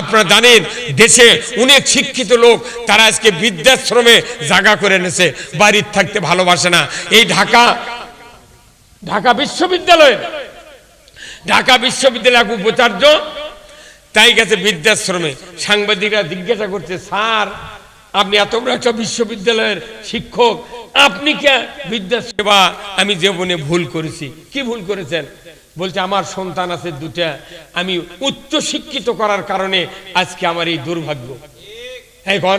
আপনারা জানেন, দেশে অনেক শিক্ষিত লোক, তারা আজকে বৃদ্ধাশ্রমে জায়গা করে এনেছে, বাড়ির থাকতে ভালোবাসে না। এই ঢাকা ঢাকা বিশ্ববিদ্যালয়ে। ঢাকা বিশ্ববিদ্যালয় এক উপাচার্য, তাই গেছে বৃদ্ধাশ্রমে। সাংবাদিকরা জিজ্ঞাসা করছে, স্যার, আপনি এত বড় একটা বিশ্ববিদ্যালয়ের শিক্ষক, আপনি কে? বৃদ্ধাশ্রমা আমি জীবনে ভুল করেছি। কি ভুল করেছেন? বলছে, আমার সন্তান আছে দুটা আমি উচ্চ শিক্ষিত করার কারণে আজকে আমার এই দুর্ভাগ্য। এখন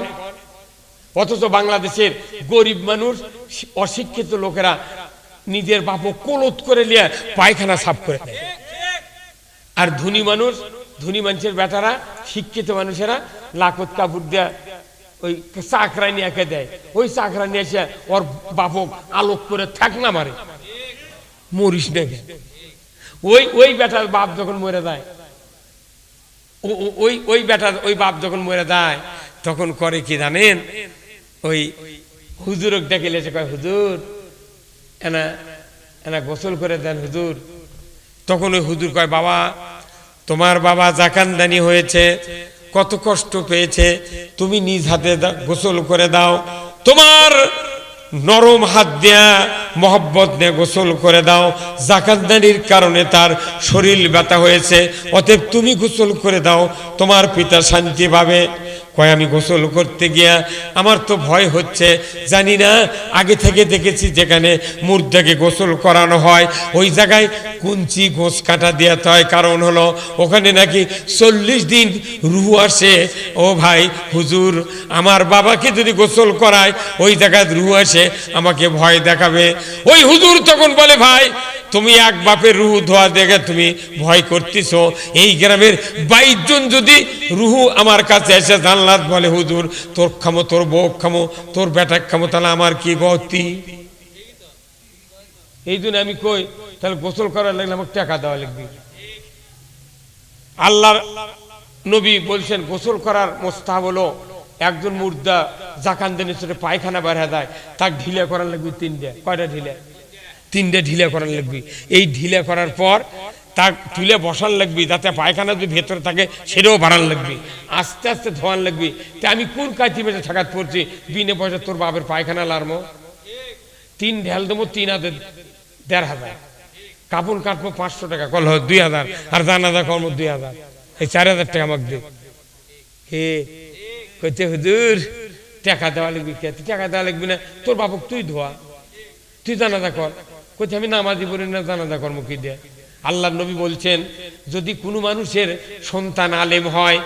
অথচ বাংলাদেশের গরিব মানুষ, অশিক্ষিত লোকেরা নিজের বাপ কোলত করে নিয়ে পায়খানা সাফ করে দেয়। আর ধনী মানুষ, ধনী মানুষের বেটারা, শিক্ষিত মানুষেরা লাখত কাপড় দেয়া ওই চাকরা নিয়ে একে দেয়। ওই চাকরা নিয়ে এসে ওর বাপক আলোক করে থাক না মারে। মরিস না। ওই ওই বেটার বাপ যখন মরে ও- ওই ওই বেটার, ওই বাপ যখন মরে যায়, তখন করে কি জানেন? ওই হুজুরক ডেকে লেছে, কয়, হুজুর, এনা এনা গোসল করে দেন, হুজুর। তখন ওই হুজুর কয়, বাবা, তোমার বাবা জাকানদানি হয়েছে, কত কষ্ট পেয়েছে, তুমি নিজ হাতে গোসল করে দাও। তোমার নরম হাত দেয়া মহব্বত নিয়ে গোসল করে দাও। জাকাতদানির কারণে তার শরীর ব্যথা হয়েছে। অতএব তুমি গোসল করে দাও, তোমার পিতা শান্তি পাবে। কয়, আমি গোসল করতে গিয়া আমার তো ভয় হচ্ছে। জানি না, আগে থেকে দেখেছি যেখানে মুর্দাকে গোসল করানো হয়, ওই জায়গায় কুঞ্চি গোস কাটা দেওয়াতে হয়। কারণ হলো, ওখানে নাকি চল্লিশ দিন রুহ আসে। ও ভাই, হুজুর, আমার বাবাকে যদি গোসল করায়, ওই জায়গায় রুহ আসে, আমাকে ভয় দেখাবে। ওই হুজুর তখন বলে, ভাই তুমি এক বাপের রুহু ধোয়া দেখে তুমি ভয় করতেছ। এই গ্রামের বাইশ জন যদি রুহু আমার কাছে এসে জানলাত বলে, হুজুর, তোর খামো, তোর বউ খামো, তোর বেটা খামো, তাহলে আমার কি গতি? এই জন্য আমি কই, তাহলে গোসল করার লাগলে আমাকে টাকা দেওয়া লাগবে। আল্লাহর নবী বলছেন, গোসল করার মোস্তাহ হলো, একজন মুর্দা জাকান ছোট পায়খানা বেড়া দেয় তাকে ঢিলে করার লাগবে তিন তিনটে, কয়টা ঢিলে? তিনটে ঢিলে করার লাগবে। এই ঢিলে করার পর তার তুলে বসান লাগবে, যাতে পায়খানা যদি ভেতরে থাকে, সেটাও বাড়ান লাগবে। আস্তে আস্তে ধোয়ান লাগবে। তা আমি কোন কাঁচি বেঁচে ঠাকাত পড়ছি? বিনে পয়সা তোর বাপের পায়খানা লারমো তিন ঢেল দেবো, তিন হাজার দেড় হাজার। কাপড় কাটবো পাঁচশো টাকা, কল হয় দুই হাজার। আর জানাজা কর্ম দুই হাজার। এই চার হাজার টাকা আমাকে দে। হে, কইতে হুজুর, টাকা দেওয়া লাগবি কে? টাকা দেওয়া লাগবি না? তোর বাপক তুই ধোয়া। তুই জানাজা কর। কইতে আমি নামাজি পড়ি না, জানাজা কর্ম কি দে আল্লাহ নবী বলছেন, যদি কোনো মানুষের সন্তান আলেম হয়,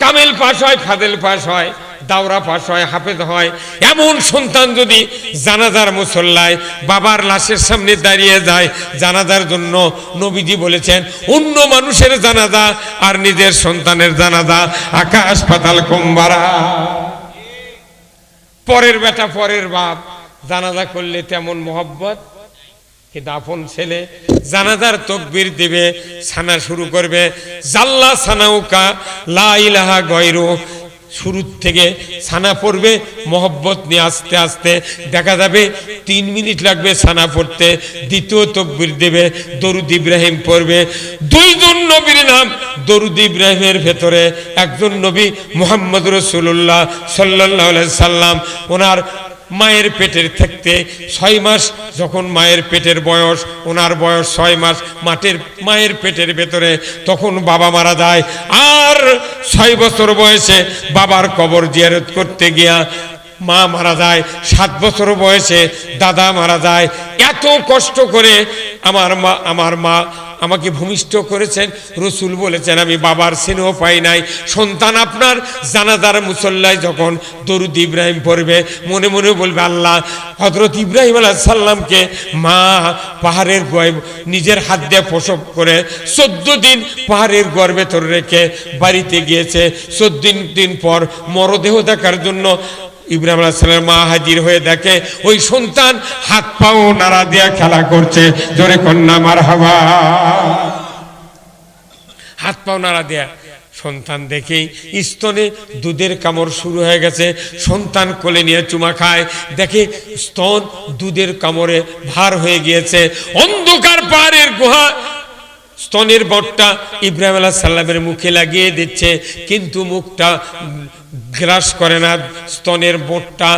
কামেল পাশ হয় ফাদেল পাশ হয়, দাওরা পাশ হয়, হাফেজ হয়, এমন সন্তান যদি জানাজার মুসল্লায় বাবার লাশের সামনে দাঁড়িয়ে যায়, জানাজার জন্য নবীজি বলেছেন, অন্য মানুষের জানাজা আর নিজের সন্তানের জানাজা আকাশ পাতাল কম্বারা। পরের বেটা, পরের বাপ, জানাজা করলে তেমন মহব্বত কিন্তু আপন ছেলে, জানাজার তকবির দিবে, ছানা শুরু করবে, জাল্লা সানাউকা লা ইলাহা গয়রু। শুরুর থেকে ছানা পড়বে, মহব্বত নিয়ে আস্তে আস্তে। দেখা যাবে তিন মিনিট লাগবে ছানা পড়তে, দ্বিতীয় তকবির দেবে, দরুদ ইব্রাহিম পড়বে। দুইজন নবীর নাম দরুদ ইব্রাহিমের ভেতরে। একজন নবী মোহাম্মদ রসুল্লাহ সাল্লাহ সাল্লাম। ওনার মায়ের পেটের থাকতে ছয় মাস, যখন মায়ের পেটের বয়স, ওনার বয়স ছয় মাস, মাটির, মায়ের পেটের ভেতরে, তখন বাবা মারা যায়। আর ছয় বছর বয়সে বাবার কবর জিয়ারত করতে গিয়া মা মারা যায়, সাত বছর বয়সে দাদা মারা যায়। এত কষ্ট করে আমার মা আমার মা আমাকে ভূমিষ্ঠ করেছেন। রসুল বলেছেন, আমি বাবার স্নেহ পাই নাই। সন্তান আপনার। জানাজার মুসল্লায় যখন দরুদ ইব্রাহিম পড়বে, মনে মনে বলবে, আল্লাহ হজরত ইব্রাহিম আল্লাহ সাল্লামকে মা পাহাড়ের গয়ে নিজের হাত দিয়ে প্রসব করে চোদ্দ দিন পাহাড়ের গর্বে তোর রেখে বাড়িতে গিয়েছে। চোদ্দ দিন পর মরদেহ দেখার জন্য ইব্রাহিম আলাইসালামের মা হাজির হয়ে দেখে, ওই সন্তান হাত পাও নাড়া দিয়া খেলা করছে। জোরে কন্যা মার হাওয়া হাত পাও নাড়া দেয়া। সন্তান দেখেই স্তনে দুধের কামড় শুরু হয়ে গেছে। সন্তান কোলে নিয়ে চুমা খায়। দেখে স্তন দুধের কামড়ে ভার হয়ে গিয়েছে। অন্ধকার পাহাড়ের গুহা স্তনের বটটা ইব্রাহিম আল্লাহ সাল্লামের মুখে লাগিয়ে দিচ্ছে, কিন্তু মুখটা গ্রাস করে না। স্তনের বোটটা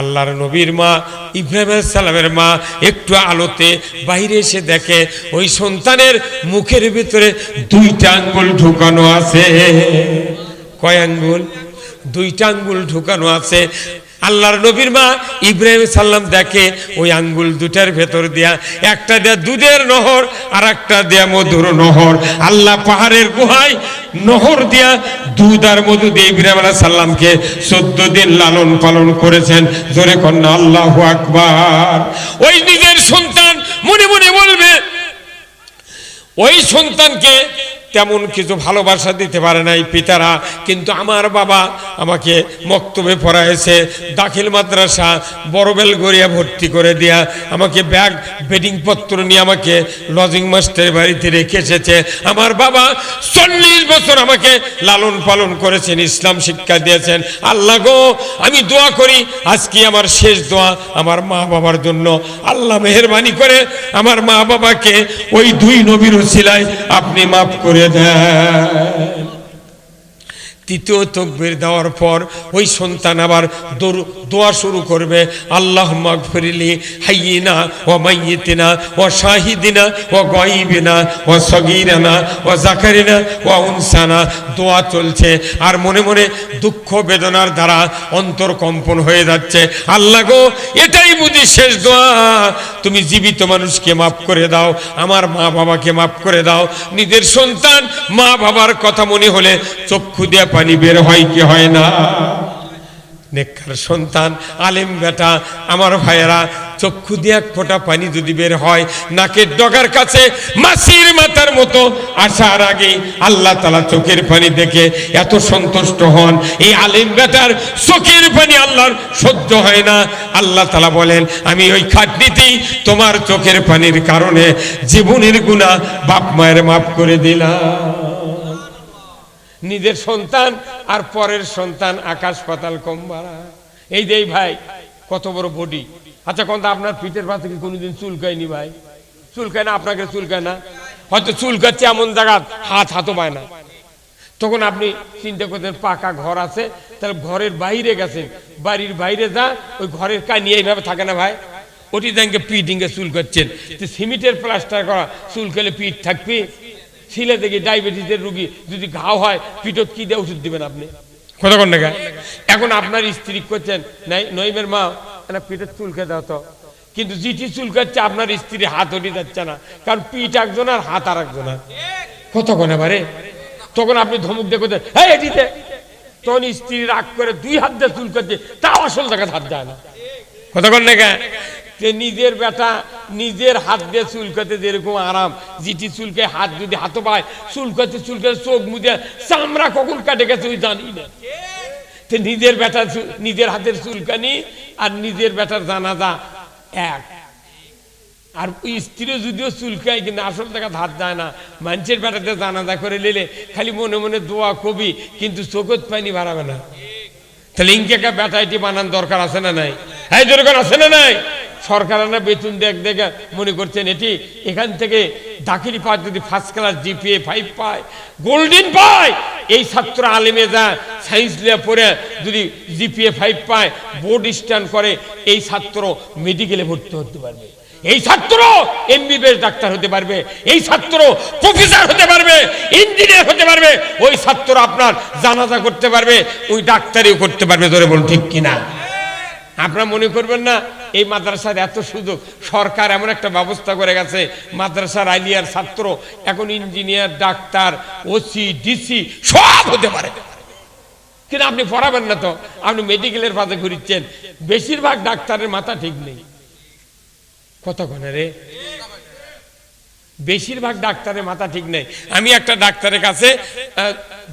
আল্লাহর নবীর মা, ইব্রাহিম সালামের মা একটু আলোতে বাইরে এসে দেখে, ওই সন্তানের মুখের ভিতরে দুইটা আঙ্গুল ঢুকানো আছে। কয় আঙ্গুল? দুইটা আঙ্গুল ঢুকানো আছে। আল্লাহর নবীর মা ইব্রাহিম সাল্লাম দেখে, ওই আঙ্গুল দুটার ভেতর দেয়া, একটা দেয়া দুধের নহর আর একটা দেয়া মধুর নহর। আল্লাহ পাহাড়ের গুহায় নহর দিয়া দুধ আর মধু দিয়ে ইব্রাহিম আলাহ সাল্লামকে চোদ্দ দিন লালন পালন করেছেন। জোরে কন্যা, আল্লাহ আকবার। ওই নিজের সন্তান মনে মনে বলবে, ওই সন্তানকে তেমন কিছু ভালোবাসা দিতে পারে নাই পিতারা, কিন্তু আমার বাবা আমাকে মক্তবে পড়াইছে, দাখিল মাদ্রাসা বড়বেল গড়িয়া ভর্তি করে দিয়া আমাকে ব্যাগ, বেডিং পত্র নিয়ে আমাকে লজিং মাস্টারের বাড়িতে রেখে এসেছে। আমার বাবা চল্লিশ বছর আমাকে লালন পালন করেছেন, ইসলাম শিক্ষা দিয়েছেন। আল্লাহ গো, আমি দোয়া করি, আজকে আমার শেষ দোয়া আমার মা বাবার জন্য। আল্লাহ মেহরবানি করে আমার মা বাবাকে ওই দুই নবীর সিলাই আপনি মাফ করে দেন তৃতীয় তকবির দেওয়ার পর ওই সন্তান আবার দোয়া শুরু করবে। আল্লাহ মাগফিরলি হাইয়িনা ও মাইয়িতিনা ও শাহিদিনা ও গয়িবিনা ও সগীরানা ও জাকারিনা ও উনসানা। দোয়া চলছে। আর মনে মনে দুঃখ বেদনার দ্বারা অন্তর কম্পন হয়ে যাচ্ছে। আল্লাহ গো, এটাই বুঝি শেষ দোয়া। তুমি জীবিত মানুষকে মাফ করে দাও। আমার মা বাবাকে মাফ করে দাও। নিজের সন্তান মা বাবার কথা মনে হলে চক্ষু দিয়ে পানি বের হয় কি হয় না? নেককার সন্তান, আলেম বেটা, আমার ভাইয়েরা, চক্ষু দিয়ে এক ফোঁটা পানি যদি বের হয়, নাকের ডগার কাছে মাসির মাথার মতো আসার আগে আল্লাহ তালা চোখের পানি দেখে এত সন্তুষ্ট হন। এই আলেম বেটার চোখের পানি আল্লাহর সহ্য হয় না। আল্লাহ তালা বলেন, আমি ওই খাটনিতেই তোমার চোখের পানির কারণে জীবনের গুণা বাপ মায়ের মাফ করে দিলাম। নিজের সন্তান আর পরের সন্তান আকাশ পাতাল কম বাড়া। এই দেই ভাই, কত বড় বডি। আচ্ছা কোনটা আপনার পিঠের পা থেকে কোনোদিন চুলকায়নি ভাই? চুলকায় না, আপনাকে চুলকায় না? হয়তো চুলকাচ্ছে এমন জায়গা, হাত হাতও পায় না। তখন আপনি চিন্তা করতেন, পাকা ঘর আছে, তাহলে ঘরের বাইরে গেছেন। বাড়ির বাইরে যা, ওই ঘরের কানিয়ে এইভাবে থাকে না ভাই? ওটি দেখে পিটিংয়ে চুল করছেন সিমেন্টের প্লাস্টার করা চুল খেলে পিঠ থাকবে ছিলে দেখি ডায়াবেটিসের রুগী যদি ঘাও হয় পিঠত কি দিয়ে ওষুধ দিবেন আপনি? কতক্ষণ দেখা এখন আপনার স্ত্রী করছেন নাই নইমের মা না পিঠের চুলকে দাও তো। কিন্তু জিটি চুলকাচ্ছে আপনার স্ত্রী হাত ওঠে যাচ্ছে না। কারণ পিঠ একজন আর হাত আর একজন আর। কতক্ষণ এবারে তখন আপনি ধমুক দিয়ে করতেন হ্যাঁ এটিতে। তখন স্ত্রী রাগ করে দুই হাত দিয়ে চুল চুলকাচ্ছে তা আসল জায়গা হাত যায় না। কতক্ষণ দেখা যে নিজের বেটা নিজের হাত দিয়ে চুলকাতে যেরকম আরাম। জিটি চুলকে হাত যদি হাতও পায় চুলকাতে চুলকাতে চোখ মুদে চামড়া কখন কাটে গেছে ওই জানি না। নিজের বেটা চু- নিজের হাতের চুলকানি আর নিজের বেটার জানাজা এক। আর স্ত্রীও যদিও চুলকায়, কিন্তু আসল টাকা ধার যায় না। মানুষের বেটাতে জানাজা করে নিলে খালি মনে মনে দোয়া কবি, কিন্তু চোখত পানি বাড়াবে না। তাহলে ইনকে বেটাইটি বানান দরকার আছে না নাই? হ্যাঁ দরকার আছে না নাই? সরকার না বেতন দেখ দেখে মনে করছেন এটি। এখান থেকে দাখিলি পায় যদি ফার্স্ট ক্লাস জিপিএ ফাইভ পায় গোল্ডেন পায়। এই ছাত্র আলেমে যা সায়েন্স নিয়ে পড়ে যদি জিপিএ ফাইভ পায় বোর্ড স্ট্যান্ড করে, এই ছাত্র মেডিকেলে ভর্তি হতে পারবে। এই ছাত্র এমবিবিএস ডাক্তার হতে পারবে। এই ছাত্র প্রফেসর হতে পারবে। ইঞ্জিনিয়ার হতে পারবে। ওই ছাত্র আপনার জানাজা করতে পারবে। ওই ডাক্তারিও করতে পারবে। ধরে বল ঠিক কিনা? আপনারা মনে করবেন না, এই মাদ্রাসার এত সুযোগ। সরকার এমন একটা ব্যবস্থা করে গেছে, মাদ্রাসার আইলিয়ার ছাত্র, এখন ইঞ্জিনিয়ার, ডাক্তার, ওসি, ডিসি, সব হতে পারে। কিন্তু আপনি পড়াবেন না তো, আপনি মেডিকেলের পাশে ঘুরিচ্ছেন বেশিরভাগ ডাক্তারের মাথা ঠিক নেই। কতক্ষণে রে? বেশিরভাগ ডাক্তারের মাথা ঠিক নেই। আমি একটা ডাক্তারের কাছে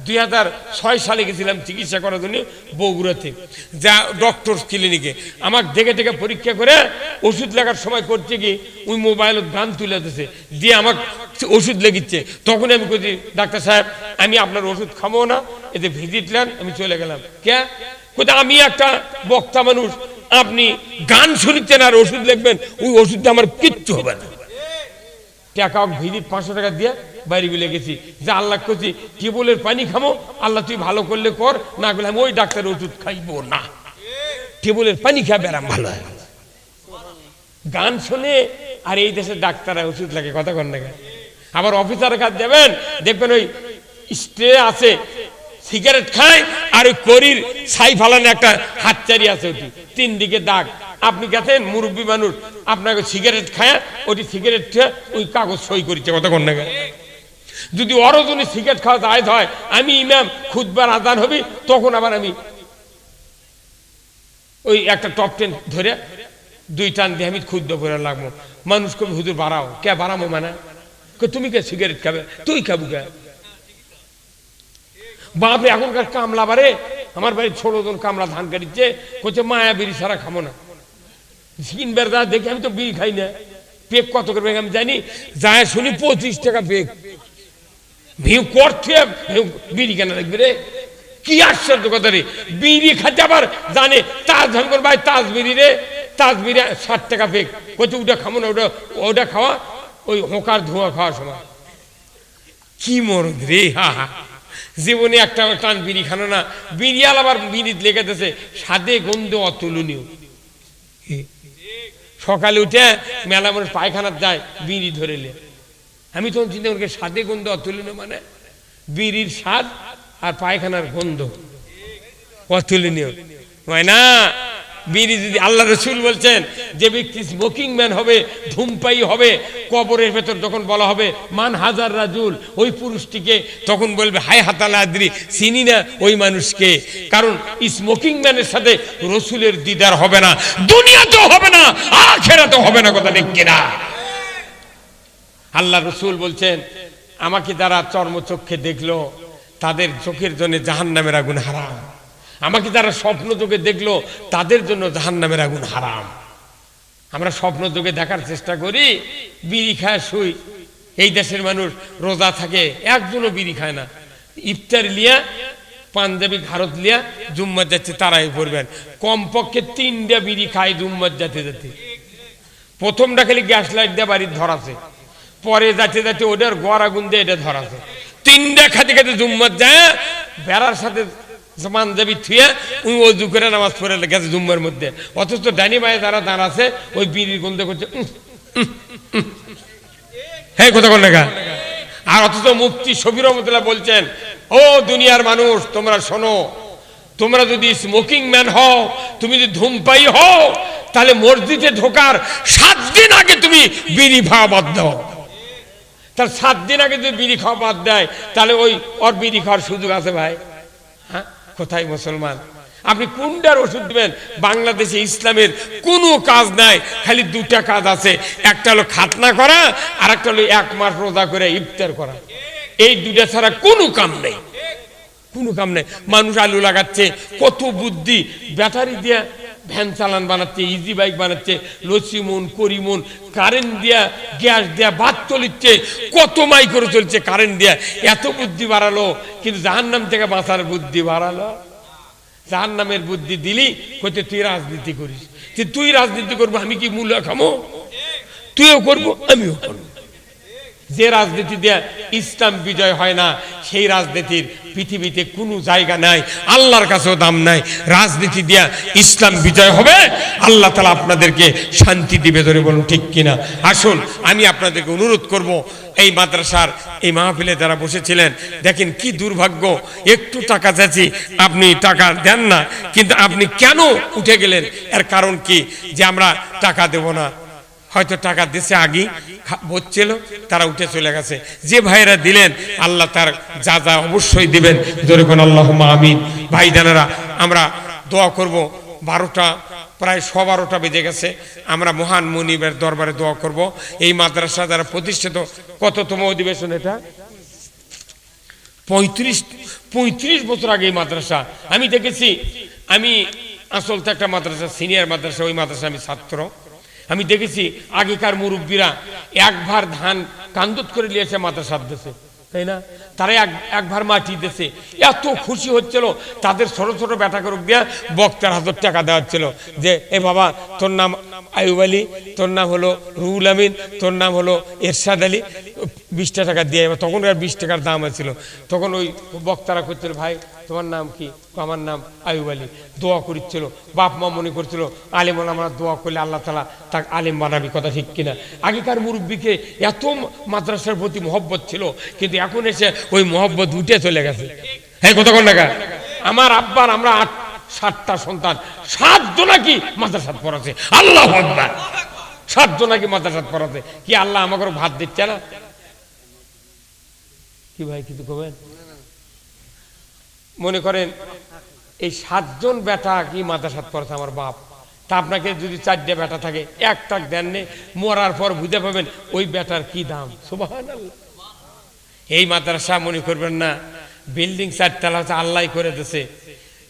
দুই হাজার ছয় সালে গেছিলাম চিকিৎসা করার জন্য বগুড়াতে। যা ডক্টর ক্লিনিকে আমাকে দেখে দেখে পরীক্ষা করে ওষুধ লেখার সময় করছে কি, ওই মোবাইলত গান তুলে দিতেছে। দিয়ে আমাকে ওষুধ লেগিচ্ছে তখন আমি বলছি ডাক্তার সাহেব, আমি আপনার ওষুধ খাব না। এতে ভিজিট নেন, আমি চলে গেলাম। কে? কোথায় আমি একটা বক্তা মানুষ। আপনি গান শুনছেন আর ওষুধ লিখবেন, ওই ওষুধটা আমার কিচ্ছু হবে না। টাকা ভিজিট পাঁচশো টাকা দিয়ে বাইরে বিলে গেছি। যে আল্লাহ করছি টিউবওয়েলের পানি খামো, আল্লাহ তুই ভালো করলে কর, না করলে আমি ওই ডাক্তারের ওষুধ খাইবো না। টিউবওয়েলের পানি খা ব্যারাম ভালো হয় গান শুনে, আর এই দেশের ডাক্তাররা ওষুধ লাগে, কথা কর না? আবার অফিসারের কাছে যাবেন, দেখবেন ওই স্ট্রে আছে, সিগারেট খায়, আর ওই করির ছাই ফালানো একটা হাতচারি আছে ওটি। তিন দিকে দাগ। আপনি গেছেন, মুরব্বী মানুষ, আপনাকে সিগারেট খায়, ওটি সিগারেট খেয়ে ওই কাগজ সই করেছে, কথা কর না যদি অরজনী সিগারেট খাওয়া যায় হয়, আমি ইমাম খুদবার আদান হবি, তখন আবার আমি ওই একটা টপ টেন ধরে দুই টান দিয়ে আমি ক্ষুদ্র করে লাগবো। মানুষ কবি, হুজুর, বাড়াও। কে বাড়াবো মানে? তুমি কে সিগারেট খাবে? তুই খাব কে? বাপরে, এখনকার কামলা বারে আমার বাড়ির ছোট জন কামলা ধান কাটিচ্ছে কোচে মায়া বিড়ি ছাড়া খাব না। কিনবার দেখি আমি তো বিড়ি খাই না। পেক কত করবে আমি জানি, যায় শুনি পঁচিশ টাকা পেক ভিউ করছে বিড়ি কেন রাখবি রে? কি আশ্চর্য কথা রে? বিড়ি খাতে আবার, জানে তাজ ধনকর ভাই তাজ বিড়ি রে? তাজ বিড়ি ষাট টাকা পেক কচু ওটা খাব না, ওটা ওটা খাওয়া, ওই হোঁকার ধোঁয়া খাওয়ার সময়। কি মরদ রে, হা হা। জীবনে একটা টান বিড়ি খানো না। বিড়িয়াল আবার বিড়ি লেগেতেছে, স্বাদে গন্ধে অতুলনীয়। সকালে উঠে মেলা মানুষ পায়খানার যায়, বিড়ি ধরে লে আমি তখন চিন্তা করি, স্বাদে গন্ধ, অতুলনীয় মানে বিড়ির স্বাদ আর পায়খানার গন্ধ। অতুলনীয়। হয় না? বিড়ি যদি আল্লাহ রসুল বলছেন, যে ব্যক্তি স্মোকিং ম্যান হবে ধূমপাই হবে, কবরের ভেতর যখন বলা হবে, মান হাজার রাজুল ওই পুরুষটিকে তখন বলবে হাই হাতালা আদ্রি, চিনি না ওই মানুষকে। কারণ স্মোকিং ম্যানের সাথে রসুলের দিদার হবে না, দুনিয়াতেও হবে না, আখেরাতেও হবে না, কথা ঠিক কিনা? আল্লাহ রসুল বলছেন, আমাকে যারা চর্মচক্ষে দেখল, তাদের চোখের জন্য জাহান নামের আগুন হারাম। আমাকে যারা স্বপ্ন চোখে দেখল, তাদের জন্য জাহান নামের আগুন হারাম। আমরা স্বপ্ন চোখে দেখার চেষ্টা করি, বিড়ি খায়, শুই। এই দেশের মানুষ রোজা থাকে, একজনও বিড়ি খায় না। ইফতার লিয়া, পাঞ্জাবি ঘারত লিয়া, জুম্মার যাচ্ছে, তারাই পড়বেন। কমপক্ষে তিনটা বিড়ি খায়, জুম্মার যাতে যেতে। প্রথমটা খালি গ্যাস লাইট দিয়ে বাড়ির ধরাছে পরে যাতে যাতে ওটার গড় আগুন দিয়ে এটা ধরাছে তিনটা খাতে খাতে জুম্মার যায়, বেড়ার সাথে পাঞ্জাবি থুয়ে উনি অজু করে নামাজ পড়ে গেছে জুম্মার মধ্যে। অথচ ডানি মায়ে যারা দাঁড়াছে ওই বিড়ির গন্ধ করছে। হ্যাঁ কথা বল লেখা আর অথচ মুফতি শবির রহমতুল্লাহ বলছেন, ও দুনিয়ার মানুষ, তোমরা শোনো, তোমরা যদি স্মোকিং ম্যান হও, তুমি যদি ধূমপাই হও, তাহলে মসজিদে ঢোকার সাত দিন আগে তুমি বিড়ি খাওয়া বাদ দাও। তার সাত দিন আগে যদি বিড়ি খাওয়া বাদ দেয়, তাহলে ওই ওর বিড়ি খাওয়ার সুযোগ আছে ভাই। হ্যাঁ? কোথায় মুসলমান? আপনি কোনটার ওষুধ দেবেন, বাংলাদেশে ইসলামের কোনো কাজ নাই, খালি দুটা কাজ আছে। একটা হলো খাতনা করা আর একটা হলো এক মাস রোজা করে ইফতার করা। এই দুটা ছাড়া কোনো কাম নেই। কোনো কাম নেই। মানুষ আলু লাগাচ্ছে, কত বুদ্ধি। ব্যাটারি দিয়ে ভ্যান চালান বানাচ্ছে ইজি বাইক বানাচ্ছে লসিমন করিমন কারেন্ট দিয়া গ্যাস দিয়া, বাদ চলিচ্ছে, কত মাই করে চলছে কারেন্ট দিয়া। এত বুদ্ধি বাড়ালো, কিন্তু জাহান্নাম থেকে বাঁচার বুদ্ধি বাড়ালো। জাহান্নামের বুদ্ধি দিলি, কইতে তুই রাজনীতি করিস। তুই রাজনীতি করব, আমি কি মূল্য খামো? তুইও করব, আমিও করব। যে রাজনীতি দিয়ে ইসলাম বিজয় হয় না, সেই রাজনীতির পৃথিবীতে কোনো জায়গা নাই, আল্লাহর কাছেও দাম নাই। রাজনীতি দিয়া ইসলাম বিজয় হবে, আল্লাহ তালা আপনাদেরকে শান্তি দিবে ধরে বলুন ঠিক কিনা। আসুন, আমি আপনাদেরকে অনুরোধ করব, এই মাদ্রাসার, এই মাহফিলে যারা বসেছিলেন, দেখেন কি দুর্ভাগ্য, একটু টাকা চাচ্ছি আপনি টাকা দেন না, কিন্তু আপনি কেন উঠে গেলেন? এর কারণ কি? যে আমরা টাকা দেব না। হয়তো টাকা দেশে আগেই বলছিল তারা উঠে চলে গেছে। যে ভাইরা দিলেন, আল্লাহ তার যা যা অবশ্যই দিবেন, জোরে কোন আল্লাহ আমিন। ভাই জানারা, আমরা দোয়া করব, বারোটা, প্রায় ছ বারোটা বেজে গেছে। আমরা মহান মনিবের দরবারে দোয়া করব। এই মাদ্রাসা দ্বারা প্রতিষ্ঠিত কততম অধিবেশন এটা? পঁয়ত্রিশ পঁয়ত্রিশ বছর আগে এই মাদ্রাসা। আমি দেখেছি, আমি আসল তো একটা মাদ্রাসা, সিনিয়র মাদ্রাসা, ওই মাদ্রাসা আমি ছাত্র। আমি দেখেছি আগেকার মুরব্বীরা একবার ধান কান্দত করে নিয়েছে মাদ্রাসার দেশে, তাই না? তারা এক একবার মাটি দেশে। এত খুশি হচ্ছিল, তাদের ছোট ছোট ব্যাটা করুক দিয়া বক্তার হাজার টাকা দেওয়া হচ্ছিল যে, এ বাবা, তোর নাম আয়ুব আলী, তোর নাম হলো রুহুল আমিন, তোর নাম হলো এরশাদ আলী। বিশটা টাকা দিয়ে, তখন আর বিশ টাকার দাম ছিল তখন ওই বক্তারা করছিল, ভাই তোমার নাম কি? আমার নাম আয়ুব আলী। দোয়া করিচ্ছিল। বাপ মা মনে করছিল, আলিম আমরা দোয়া করলে আল্লাহ তালা তাকে আলিম বানাবি কথা ঠিক কিনা? আগেকার মুরব্বীকে এত মাদ্রাসার প্রতি মহব্বত ছিল, কিন্তু এখন এসে ওই মহব্বত উঠে চলে গেছে। হ্যাঁ কতক্ষণ টাকা আমার আব্বার আমরা আট, সাতটা সন্তান। সাতজন নাকি মাদ্রাসাত পড়াছে আল্লাহ আকবার। সাতজন নাকি মাদ্রাসাত পড়াছে কি আল্লাহ আমাকে ভাত দিচ্ছে না? কি ভাই, কিছু কবেন? মনে করেন, এই সাতজন বেটা কি মাদ্রাসাত পড়াছে আমার বাপ? তা আপনাকে যদি চারটে বেটা থাকে, এক টাক দেননি মরার পর বুঝতে পাবেন ওই বেটার কি দাম। এই মাদ্রাসা মনে করবেন না, বিল্ডিং চারতলা হচ্ছে আল্লাহ করে দিছে।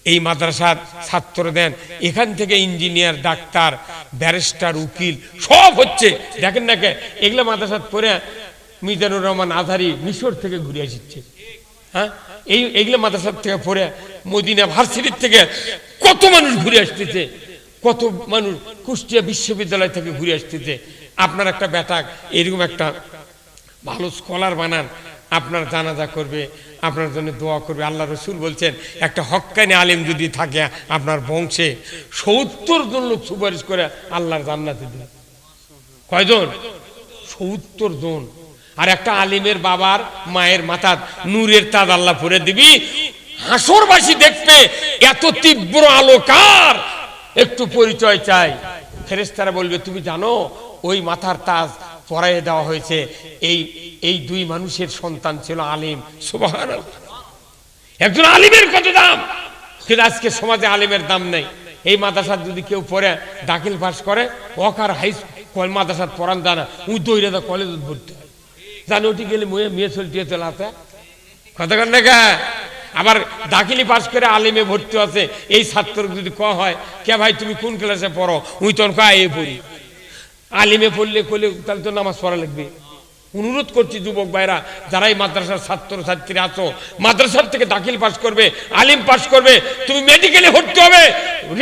এই মাদ্রাসার ছাত্র দেন, এখান থেকে ইঞ্জিনিয়ার, ডাক্তার, ব্যারিস্টার, উকিল, সব হচ্ছে। দেখেন না কে? এগুলো মাদ্রাসাত পড়ে মিজানুর রহমান আধারি মিশর থেকে ঘুরে আসছে হ্যাঁ? এই এগুলো মাদ্রাসার থেকে পড়ে মদিনা ভার্সিটির থেকে কত মানুষ ঘুরে আসতেছে? কত মানুষ কুষ্টিয়া বিশ্ববিদ্যালয় থেকে ঘুরে আসতেছে? আপনার একটা ব্যাটাক, এরকম একটা ভালো স্কলার বানান, আপনার জানাজা করবে, আপনার জন্য দোয়া করবে। আল্লাহ রসুল বলছেন, একটা হক্কানি আলিম যদি থাকে আপনার বংশে, সত্তর জন লোক সুপারিশ করে আল্লাহর জান্নাতে দিবে। কয়জন? সত্তর জন। আর একটা আলিমের বাবার মায়ের মাথাত নূরের তাজ আল্লাহ পরে দিবি। হাসরবাসী দেখবে এত তীব্র আলোকার। একটু পরিচয় চাই। ফেরেস্তারা বলবে, তুমি জানো, ওই মাথার তাজ পরাইয়ে দেওয়া হয়েছে। এই এই দুই মানুষের সন্তান ছিল আলিম। সুবাহ একজন আলিমের কত দাম? কিন্তু আজকে সমাজে আলিমের দাম নেই। এই মাদ্রাসার যদি কেউ পড়ে, দাখিল পাস করে অকার হাই মাদ্রাসার পড়ান জানা দৈরে কলেজ ভর্তি হয়। জানো ওটি গেলে, মেয়ে মেয়ে চলতে চলাতে কথা দেখা আবার দাখিলি পাশ করে আলিমে ভর্তি আছে, এই ছাত্র যদি ক হয়, কে ভাই তুমি কোন ক্লাসে পড়ো? উই তখন এ পড়ি। আলিমে পড়লে করলে তাহলে তো নামাজ পড়া লাগবে। অনুরোধ করছি যুবক ভাইরা, যারাই মাদ্রাসার ছাত্র ছাত্রী আছো, মাদ্রাসার থেকে দাখিল পাশ করবে, আলিম পাশ করবে, তুমি মেডিকেলে ভর্তি হবে,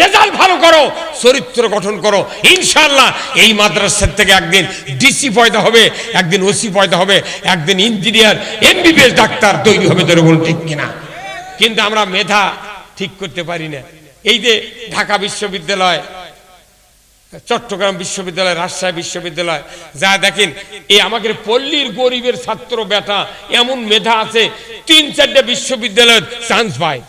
রেজাল্ট ভালো করো, চরিত্র গঠন করো। ইনশাল্লাহ এই মাদ্রাসার থেকে একদিন ডিসি পয়দা হবে, একদিন ওসি পয়দা হবে, একদিন ইঞ্জিনিয়ার, এমবিবিএস ডাক্তার তৈরি হবে তোর বলুন ঠিক কিনা? কিন্তু আমরা মেধা ঠিক করতে পারি না। এই যে ঢাকা বিশ্ববিদ্যালয় চট্টগ্রাম বিশ্ববিদ্যালয়, রাজশাহী বিশ্ববিদ্যালয়, যা দেখেন, এই আমাদের পল্লীর গরিবের ছাত্র বেটা, এমন মেধা আছে, তিন চারটে বিশ্ববিদ্যালয়ের চান্স পায়।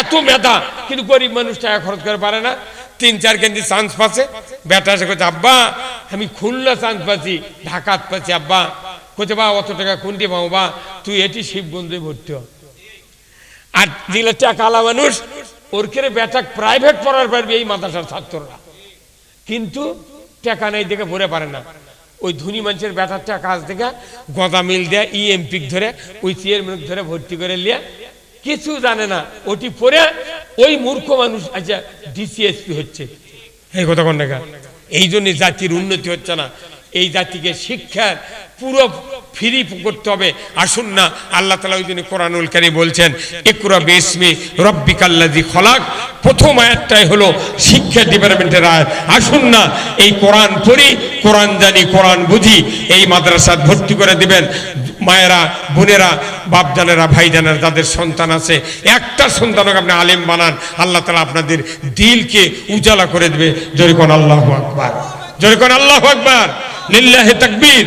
এত মেধা, কিন্তু গরিব মানুষ টাকা খরচ করে পারে না। তিন, চার কেন্দ্রে চান্স পাচ্ছে। বেটা এসে করছে আব্বা, আমি খুলনা চান্স পাচ্ছি, ঢাকাত পাচ্ছি, আব্বা। কোথায় বা, অত টাকা কোনটি পাবো, বা, তুই এটি শিবগঞ্জে ভর্তি হ। আর যেগুলো টাকালা মানুষ, ওর কেড়ে বেটা প্রাইভেট পড়ার পারবি এই মাদ্রাসার ছাত্ররা। কিন্তু টাকা নাই দেখে ভরে পারে না। ওই ধনী মানুষের ব্যথারটা কাজ থেকে গদা মিল দেয় ইএমপিক ধরে, ওই চেয়ারম্যান ধরে ভর্তি করে নিয়ে কিছু জানে না। ওটি পরে ওই মূর্খ মানুষ আচ্ছা ডিসিএসপি হচ্ছে। এই কথা কন্যা এই জন্য জাতির উন্নতি হচ্ছে না। এই জাতিকে শিক্ষার পুরো ফ্রি করতে হবে। আসুন না, আল্লাহ তালা ওই জন্য কোরআনুল কারি বলছেন একুরা বেসমি রব্বিকাল্লাজি খলাক। প্রথম আয়াতটাই হলো শিক্ষা ডিপার্টমেন্টের আয়াত। আসুন না, এই কোরআন পড়ি, কোরআন জানি, কোরআন বুঝি, এই মাদ্রাসাত ভর্তি করে দিবেন। মায়েরা, বোনেরা বাপজানেরা ভাইজানেরা যাদের সন্তান আছে, একটা সন্তানকে আপনি আলেম বানান, আল্লাহ তালা আপনাদের দিলকে উজালা করে দেবে। জরিকন আল্লাহ আকবার। জরিকন আল্লাহ আকবার। লিল্লাহে তাকবীর।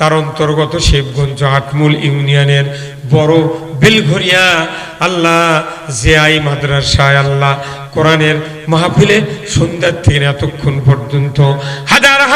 তার অন্তর্গত শিবগঞ্জ আটমুল ইউনিয়নের বড় বেলঘরিয়া। আল্লাহ জেআই মাদ্রাসায় আল্লাহ কোরআনের মাহফিলে সন্ধ্যার থেকে এতক্ষণ পর্যন্ত। হাজার হাজার